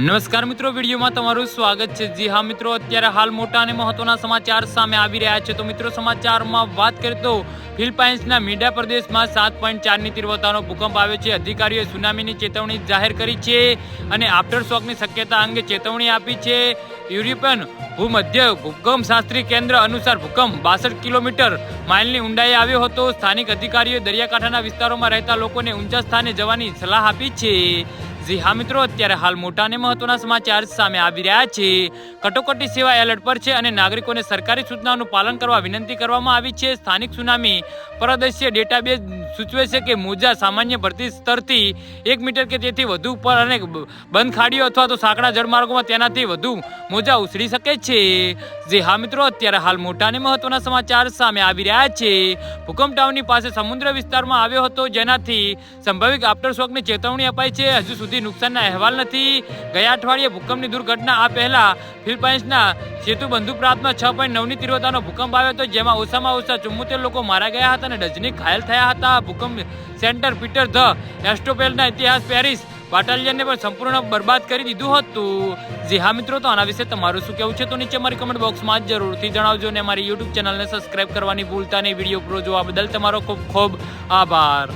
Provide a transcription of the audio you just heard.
નમસ્કાર મિત્રો, વિડીયોમાં તમારું સ્વાગત છે. જી હા મિત્રો, અત્યારે હાલ મોટા અને મહત્વના સમાચાર સામે આવી રહ્યા છે. તો મિત્રો, સમાચારમાં વાત કરીએ તો ફિલિપાઇન્સના મીડા પ્રદેશમાં સાત પોઈન્ટ ચારની તીવ્રતાનો ભૂકંપ આવ્યો છે. અધિકારીઓએ સુનામીની ચેતવણી જાહેર કરી છે અને આફ્ટર શોકની શક્યતા અંગે ચેતવણી આપી છે. યુરોપિયન ભૂમધ્ય ભૂકંપ શાસ્ત્રી કેન્દ્ર અનુસાર ભૂકંપ બાસઠ કિલોમીટર માઇલની ઊંડાઈ આવ્યો હતો. સ્થાનિક અધિકારીઓએ દરિયાકાંઠાના વિસ્તારોમાં રહેતા લોકોને ઊંચા સ્થાને જવાની સલાહ આપી છે. જી હા મિત્રો, અત્યારે હાલ મોટા અને મહત્વના સમાચાર સામે આવી રહ્યા છે. કટોકટી સેવા એલર્ટ પર છે અને નાગરિકોને સરકારી સૂચનાઓનું પાલન કરવા વિનંતી કરવામાં આવી છે. સ્થાનિક સુનામી પરદસ્ય ડેટાબેઝ સૂચવે છે કે મોજા સામાન્ય ભરતી સ્તરથી એક મીટર કે તેથી વધુ ઉપર અને બંધ ખાડીઓ અથવા તો સાંકડા જળમાર્ગોમાં તેનાથી વધુ મોજા ઉછળી શકે છે. જે હા મિત્રો, અત્યારે હાલ મોટા અને મહત્વના સમાચાર સામે આવી રહ્યા છે. ભૂકંપ ટાઉનની પાસે સમુદ્ર વિસ્તારમાં આવ્યો હતો, જેનાથી સંભવિત આફ્ટર શોકની ચેતવણી અપાઈ છે. હજુ સુધી નુકસાનના અહેવાલ નથી. ગયા અઠવાડિયે ભૂકંપની દુર્ઘટના આ પહેલા ફિલિપાઇન્સના સેતુબંધુ પ્રાંતમાં છ પોઈન્ટ નવની તીવ્રતાનો ભૂકંપ આવ્યો હતો, જેમાં ઓછામાં ઓછા ચુમ્મોતેર લોકો મારા ગયા હતા અને ડઝની ઘાયલ થયા હતા. ભૂકંપ સેન્ટર પીટર ધ એસ્ટોપેલના ઇતિહાસ પેરિસ બાટાલિયનને પણ સંપૂર્ણ બરબાદ કરી દીધું હતું. જી હા મિત્રો, તો આના વિશે તમારું શું કહેવું છે તો નીચે મારી કમેન્ટ બોક્સમાં જ જરૂરથી જણાવજો અને મારી યુટ્યુબ ચેનલને સબસ્ક્રાઇબ કરવાની ભૂલતા નહીં. વીડિયો પૂરો જોવા બદલ તમારો ખૂબ ખૂબ આભાર.